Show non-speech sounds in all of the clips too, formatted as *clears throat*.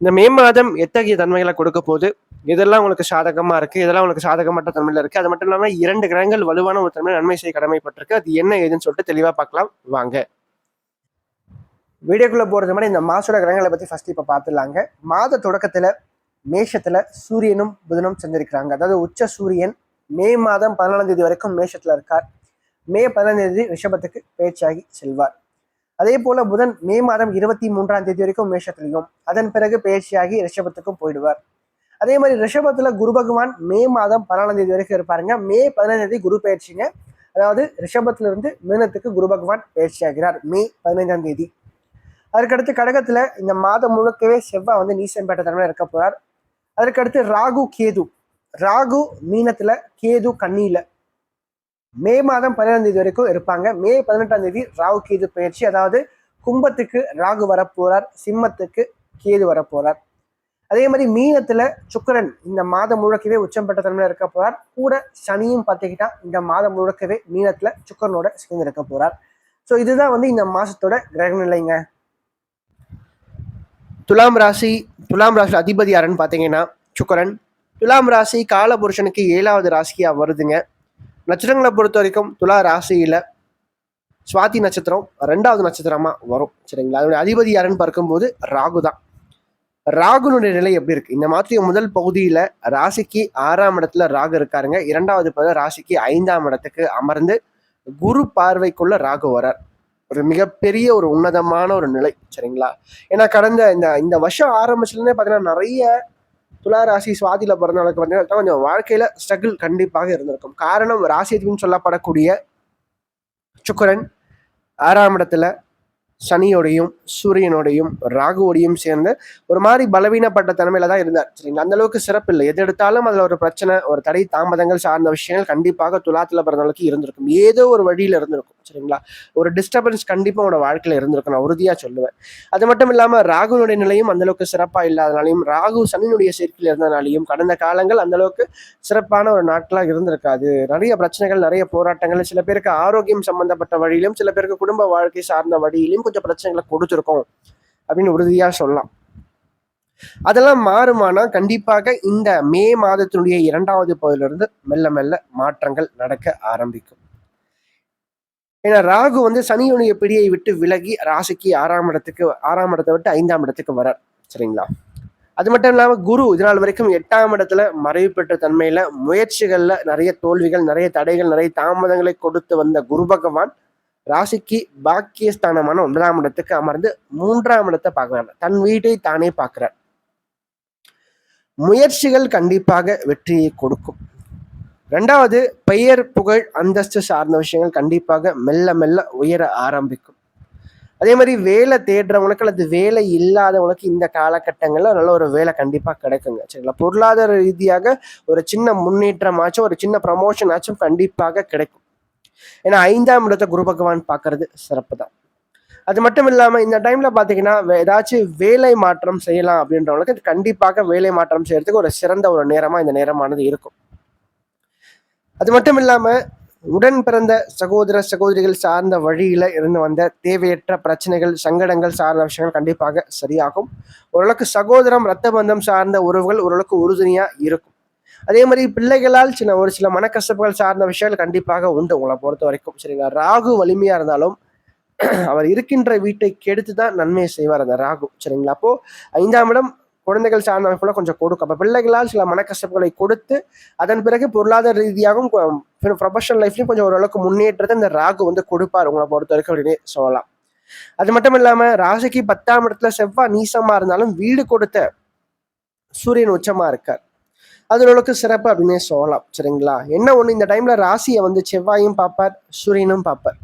இந்த மே மாதம் எத்தகைய தன்மைகளை கொடுக்க போது இதெல்லாம் உங்களுக்கு சாதகமா இருக்கு? இதெல்லாம் உங்களுக்கு சாதகமற்ற தன்மையில இருக்கு? அது மட்டும் இல்லாமல் இரண்டு கிரகங்கள் வலுவான ஒரு தன்மை நன்மை செய்ய கடமைப்பட்டிருக்கு. அது என்ன ஏதுன்னு சொல்லிட்டு தெளிவா பார்க்கலாம். வாங்க. வீடியோக்குள்ள போறது மாதிரி இந்த மாசோட கிரகங்களை பத்தி ஃபர்ஸ்ட் இப்ப பார்த்துடலாங்க மாத தொடக்கத்துல மேஷத்துல சூரியனும் புதனும் செஞ்சிருக்கிறாங்க அதாவது உச்ச சூரியன் மே மாதம் பதினாலாம் தேதி வரைக்கும் மேஷத்துல இருக்கார். மே பதினாலாம் தேதி ரிஷபத்துக்கு பேச்சாகி செல்வார். அதே போல புதன் மே மாதம் இருபத்தி மூன்றாம் தேதி வரைக்கும் மேஷத்திலையும் அதன் பிறகு பயிற்சியாகி ரிஷபத்துக்கும் போயிடுவார். அதே மாதிரி ரிஷபத்துல குரு பகவான் மே மாதம் பதினாலாம் தேதி வரைக்கும் இருப்பாருங்க. மே பதினாம் தேதி குரு பயிற்சிங்க. அதாவது ரிஷபத்துல இருந்து மீனத்துக்கு குரு பகவான் பயிற்சி ஆகிறார் மே பதினைஞ்சாம் தேதி. அதற்கடுத்து கடகத்துல இந்த மாதம் முழுக்கவே செவ்வாய் வந்து நீசம் பெற்ற தன்மையில இருக்க போறார். அதற்கடுத்து ராகு கேது. ராகு மீனத்துல கேது கண்ணியில மே மாதம் பதினேழாம் தேதி வரைக்கும் இருப்பாங்க. மே பதினெட்டாம் தேதி ராகு கேது பயிற்சி. அதாவது கும்பத்துக்கு ராகு வரப்போறார் சிம்மத்துக்கு கேது வரப்போறார். அதே மாதிரி மீனத்துல சுக்கிரன் இந்த மாதம் முழுக்கவே உச்சம் பெற்ற தன்மையில இருக்க போறார். கூட சனியும் பார்த்துக்கிட்டா இந்த மாதம் முழுக்கவே மீனத்துல சுக்கரனோட சேர்ந்து இருக்க போறார். ஸோ இதுதான் வந்து இந்த மாசத்தோட கிரக நிலைங்க. துலாம் ராசி துலாம் ராசி அதிபதி யாருன்னு பார்த்தீங்கன்னா சுக்கரன். துலாம் ராசி காலபுருஷனுக்கு ஏழாவது ராசியா வருதுங்க. நட்சத்திரங்களை பொறுத்த வரைக்கும் துலா ராசியில சுவாதி நட்சத்திரம் ரெண்டாவது நட்சத்திரமா வரும். சரிங்களா? அதனுடைய அதிபதி யாருன்னு பார்க்கும்போது ராகு தான். ராகுனுடைய நிலை எப்படி இருக்கு? இந்த மாதிரி முதல் பகுதியில ராசிக்கு ஆறாம் இடத்துல ராகு இருக்காருங்க. இரண்டாவது பகுதியில் ராசிக்கு ஐந்தாம் இடத்துக்கு அமர்ந்து குரு பார்வைக்குள்ள ராகு வரார். ஒரு மிகப்பெரிய ஒரு உன்னதமான ஒரு நிலை. சரிங்களா? ஏன்னா கடந்த இந்த இந்த வருஷம் ஆரம்பிச்சுலேருந்தே பார்த்தீங்கன்னா நிறைய துலா ராசி பிறந்தவளுக்கு பார்த்தீங்கன்னா கொஞ்சம் வாழ்க்கையில் ஸ்ட்ரகிள் கண்டிப்பாக இருந்திருக்கும். காரணம் ராசி ராசின்னு சொல்லப்படக்கூடிய சுக்கரன் ஆறாம் இடத்துல சனியோடையும் சூரியனோடையும் ராகுவோடையும் சேர்ந்து ஒரு மாதிரி பலவீனப்பட்ட தன்மையில தான் இருந்தார். சரிங்களா? அந்த அளவுக்கு சிறப்பு இல்லை. எது எடுத்தாலும் அதுல ஒரு பிரச்சனை ஒரு தடை தாமதங்கள் சார்ந்த விஷயங்கள் கண்டிப்பாக துலாத்துல பிறந்தவளுக்கு இருந்திருக்கும். ஏதோ ஒரு வழியில இருந்திருக்கும். சரிங்களா? ஒரு டிஸ்டர்பன்ஸ் கண்டிப்பா உங்களோட வாழ்க்கையில இருந்திருக்கும். நான் உறுதியா சொல்லுவேன். அது மட்டும் இல்லாம ராகுனுடைய நிலையும் அந்த அளவுக்கு சிறப்பா இல்லாதனாலையும் ராகு சனியினுடைய சேர்க்கையில் இருந்தனாலையும் கடந்த காலங்கள் அந்த அளவுக்கு சிறப்பான ஒரு நாட்களா இருந்திருக்காது. நிறைய பிரச்சனைகள் நிறைய போராட்டங்கள் சில பேருக்கு ஆரோக்கியம் சம்பந்தப்பட்ட வழியிலும் சில பேருக்கு குடும்ப வாழ்க்கை சார்ந்த வழியிலும் கொஞ்சம் பிரச்சனைகளை கொடுத்துருக்கோம் அப்படின்னு உறுதியாக சொல்லலாம். அதெல்லாம் மாறுமானா கண்டிப்பாக இந்த மே மாதத்தினுடைய இரண்டாவது பகுதியிலிருந்து மெல்ல மெல்ல மாற்றங்கள் நடக்க ஆரம்பிக்கும். ஏன்னா ராகு வந்து சனியுடைய பிடியை விட்டு விலகி ராசிக்கு ஆறாம் இடத்துக்கு ஆறாம் இடத்தை விட்டு ஐந்தாம் இடத்துக்கு வரார். சரிங்களா? அது மட்டும் இல்லாமல் குரு இதனால் வரைக்கும் எட்டாம் இடத்துல மறைவு பெற்ற தன்மையில முயற்சிகள்ல நிறைய தோல்விகள் நிறைய தடைகள் நிறைய தாமதங்களை கொடுத்து வந்த குரு பகவான் ராசிக்கு பாக்கியஸ்தானமான ஒன்பதாம் இடத்துக்கு அமர்ந்து மூன்றாம் இடத்தை பார்க்கிறார். தன் வீட்டை தானே பார்க்கிறார். முயற்சிகள் கண்டிப்பாக வெற்றியை கொடுக்கும். ரெண்டாவது பெயர் புகழ் அந்தஸ்து சார்ந்த விஷயங்கள் கண்டிப்பாக மெல்ல மெல்ல உயர ஆரம்பிக்கும். அதே மாதிரி வேலை தேடுறவங்களுக்கு அல்லது வேலை இல்லாதவங்களுக்கு இந்த காலகட்டங்களில் நல்ல ஒரு வேலை கண்டிப்பாக கிடைக்குங்க. சரிங்களா? பொருளாதார ரீதியாக ஒரு சின்ன முன்னேற்றமாச்சும் ஒரு சின்ன ப்ரமோஷன் ஆச்சும் கண்டிப்பாக கிடைக்கும். ஏன்னா ஐந்தாம் இடத்தை குரு பகவான் பார்க்கறது சிறப்பு தான் அது மட்டும் இல்லாமல் இந்த டைம்ல பார்த்தீங்கன்னா ஏதாச்சும் வேலை மாற்றம் செய்யலாம் அப்படின்றவங்களுக்கு இது கண்டிப்பாக வேலை மாற்றம் செய்யறதுக்கு ஒரு சிறந்த ஒரு நேரமா இந்த நேரமானது இருக்கும். அது மட்டும் இல்லாம உடன் பிறந்த சகோதர சகோதரிகள் சார்ந்த வழியில இருந்து வந்த தேவையற்ற பிரச்சனைகள் சங்கடங்கள் சார்ந்த விஷயங்கள் கண்டிப்பாக சரியாகும். ஓரளவுக்கு சகோதரம் ரத்த பந்தம் சார்ந்த உறவுகள் ஓரளவுக்கு உறுதுணையா இருக்கும். அதே மாதிரி பிள்ளைகளால் சில ஒரு சில மனக்கசப்புகள் சார்ந்த விஷயங்கள் கண்டிப்பாக உண்டு உங்களை பொறுத்த வரைக்கும். சரிங்களா? ராகு வலிமையா இருந்தாலும் *clears throat* அவர் இருக்கின்ற வீட்டை கெடுத்து தான் நன்மையை செய்வார் அந்த ராகு. சரிங்களா? அப்போ ஐந்தாம் இடம் குழந்தைகள் சார்ந்த அமைப்புல கொஞ்சம் கொடுக்கும். அப்போ பிள்ளைகளால் சில மனக்கசப்புகளை கொடுத்து அதன் பிறகு பொருளாதார ரீதியாகவும் ப்ரொஃபஷனல் லைஃப்லையும் கொஞ்சம் ஓரளவுக்கு முன்னேற்றத்தை இந்த ராகு வந்து கொடுப்பார் உங்களை பொறுத்த வரைக்கும் அப்படின்னு சொல்லலாம். அது மட்டும் இல்லாமல் ராசிக்கு பத்தாம் இடத்துல செவ்வாய் நீசமாக இருந்தாலும் வீடு கொடுத்த சூரியன் உச்சமாக இருக்கார். அது ஓரளவுக்கு சிறப்பு அப்படின்னே சொல்லலாம். சரிங்களா? என்ன ஒன்று இந்த டைமில் ராசியை வந்து செவ்வாயும் பார்ப்பார் சூரியனும் பார்ப்பார்.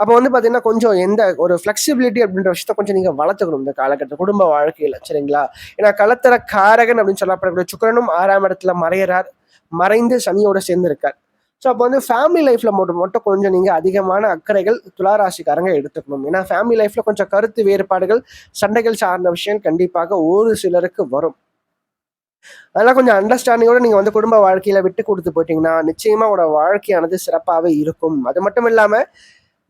அப்போ வந்து பார்த்தீங்கன்னா கொஞ்சம் எந்த ஒரு ஃப்ளெக்சிபிலிட்டி அப்படின்ற விஷயத்த கொஞ்சம் நீங்கள் வளர்த்துக்கணும் இந்த காலகட்டத்தில் குடும்ப வாழ்க்கையில். சரிங்களா? ஏன்னா களத்தர காரகன் அப்படின்னு சொல்லப்படக்கூடிய சுக்கரனும் ஆறாம் இடத்துல மறையிறார் மறைந்து சனியோட சேர்ந்துருக்கார். ஸோ அப்போ வந்து ஃபேமிலி லைஃப்பில் மட்டும் மட்டும் கொஞ்சம் நீங்கள் அதிகமான அக்கறைகள் துளாராசிக்காரங்க எடுத்துக்கணும். ஏன்னா ஃபேமிலி லைஃப்பில் கொஞ்சம் கருத்து வேறுபாடுகள் சண்டைகள் சார்ந்த விஷயம் கண்டிப்பாக ஒரு சிலருக்கு வரும். அதெல்லாம் கொஞ்சம் அண்டர்ஸ்டாண்டிங்கோட நீங்கள் வந்து குடும்ப வாழ்க்கையில் விட்டு கொடுத்து போயிட்டீங்கன்னா நிச்சயமாக உங்களோட வாழ்க்கையானது சிறப்பாகவே இருக்கும். அது மட்டும் இல்லாமல்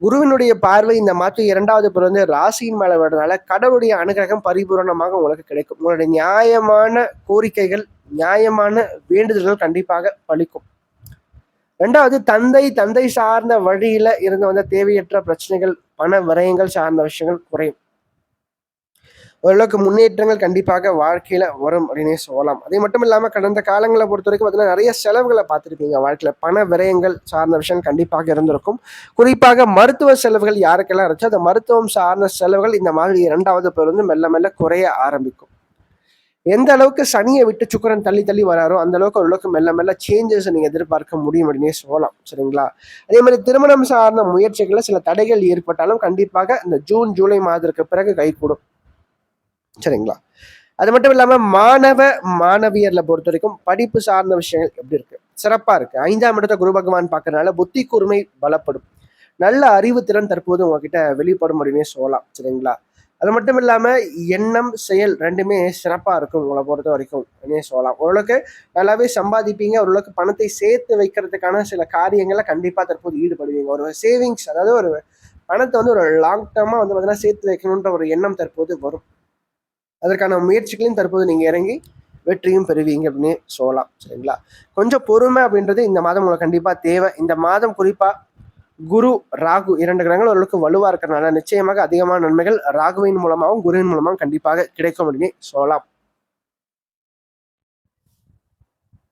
குருவினுடைய பார்வை இந்த மாற்று இரண்டாவது பிறந்து ராசியின் மேலே விடுறதுனால கடவுளுடைய அனுகிரகம் பரிபூரணமாக உங்களுக்கு கிடைக்கும். உங்களுடைய நியாயமான கோரிக்கைகள் நியாயமான வேண்டுதல்கள் கண்டிப்பாக பலிக்கும். ரெண்டாவது தந்தை தந்தை சார்ந்த வழியில இருந்து வந்த தேவையற்ற பிரச்சனைகள் பண விரயங்கள் சார்ந்த விஷயங்கள் குறையும். ஓரளவுக்கு முன்னேற்றங்கள் கண்டிப்பாக வாழ்க்கையில வரும் அப்படின்னே சொல்லலாம். அதே மட்டும் இல்லாமல் கடந்த காலங்களை பொறுத்த வரைக்கும் பார்த்தீங்கன்னா நிறைய செலவுகளை பார்த்துருப்பீங்க வாழ்க்கையில. பண விரயங்கள் சார்ந்த விஷயம் கண்டிப்பாக இருந்திருக்கும். குறிப்பாக மருத்துவ செலவுகள் யாருக்கெல்லாம் இருந்துச்சோ அந்த மருத்துவம் சார்ந்த செலவுகள் இந்த மாதிரி இரண்டாவது பேர் வந்து மெல்ல மெல்ல குறைய ஆரம்பிக்கும். எந்த அளவுக்கு சனியை விட்டு சுக்கரன் தள்ளி தள்ளி வராரோ அந்த அளவுக்கு ஓரளவுக்கு மெல்ல மெல்ல சேஞ்சஸ் நீங்க எதிர்பார்க்க முடியும் அப்படின்னே சொல்லலாம். சரிங்களா? அதே மாதிரி திருமணம் சார்ந்த முயற்சிகளில் சில தடைகள் ஏற்பட்டாலும் கண்டிப்பாக இந்த ஜூன் ஜூலை மாதத்திற்கு பிறகு கைகூடும். சரிங்களா? அது மட்டும் இல்லாமல் மாணவ மாணவியரில் பொறுத்த வரைக்கும் படிப்பு சார்ந்த விஷயங்கள் எப்படி இருக்கு? சிறப்பாக இருக்கு. ஐந்தாம் இடத்த குரு பகவான் பார்க்கறதுனால புத்தி கூர்மை பலப்படும். நல்ல அறிவு திறன் தற்போது உங்ககிட்ட வெளிப்படும் அப்படின்னே சொல்லலாம். சரிங்களா? அது மட்டும் இல்லாமல் எண்ணம் செயல் ரெண்டுமே சிறப்பாக இருக்கும் உங்களை பொறுத்த வரைக்கும் அப்படின்னே சொல்லலாம். ஓரளவுக்கு நல்லாவே சம்பாதிப்பீங்க. ஓரளவுக்கு பணத்தை சேர்த்து வைக்கிறதுக்கான சில காரியங்களை கண்டிப்பாக தற்போது ஈடுபடுவீங்க. ஒரு சேவிங்ஸ் அதாவது ஒரு பணத்தை வந்து ஒரு லாங் டேர்மாக வந்து பார்த்தீங்கன்னா சேர்த்து வைக்கணுன்ற ஒரு எண்ணம் தற்போது வரும். அதற்கான முயற்சிகளையும் தற்போது நீங்கள் இறங்கி வெற்றியும் பெறுவீங்க அப்படின்னு சொல்லலாம். சரிங்களா? கொஞ்சம் பொறுமை அப்படின்றது இந்த மாதம் உங்களுக்கு கண்டிப்பாக தேவை. இந்த மாதம் குறிப்பாக குரு ராகு இரண்டு கிரகங்கள் ஓரளவுக்கு வலுவாக இருக்கிறனால நிச்சயமாக அதிகமான நன்மைகள் ராகுவின் மூலமாகவும் குருவின் மூலமாகவும் கண்டிப்பாக கிடைக்கும் அப்படின்னு சொல்லலாம்.